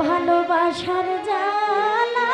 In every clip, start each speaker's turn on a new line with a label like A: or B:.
A: ভালোবাসার জালা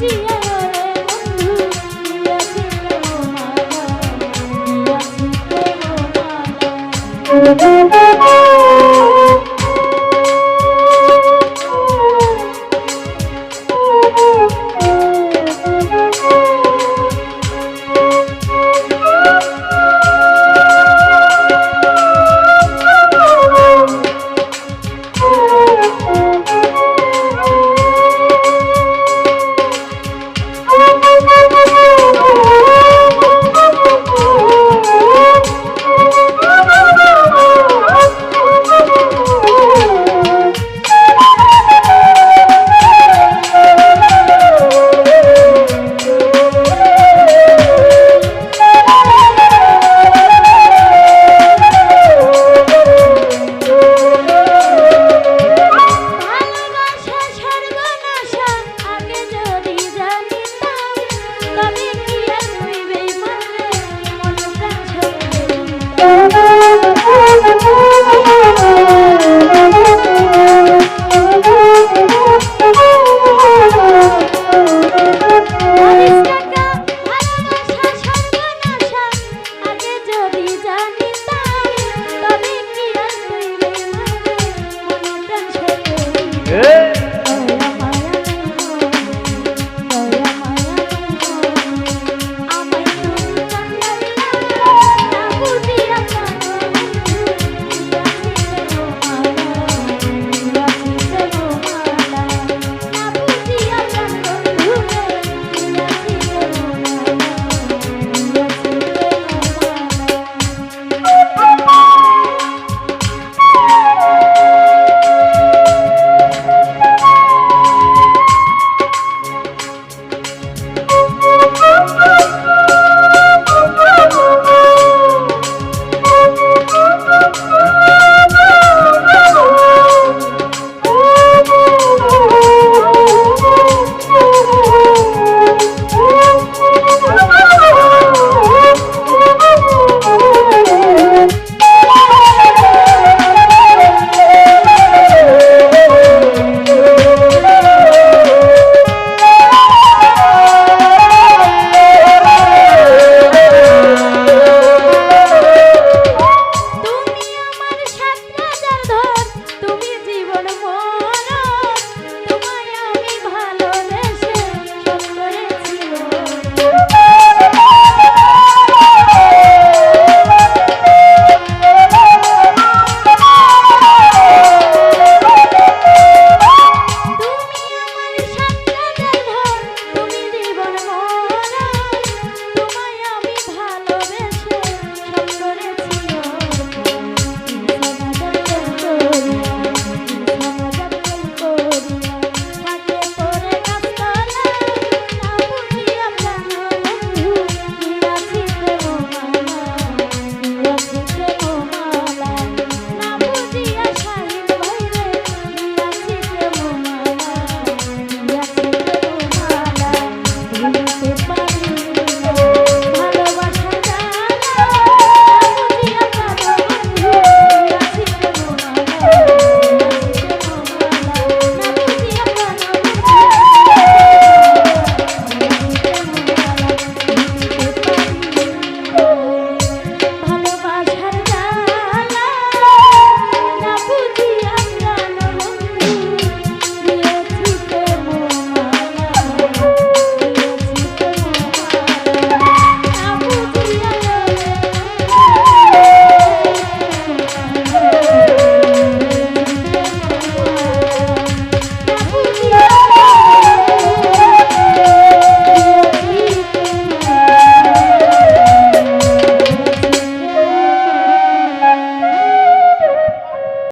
A: Thank you.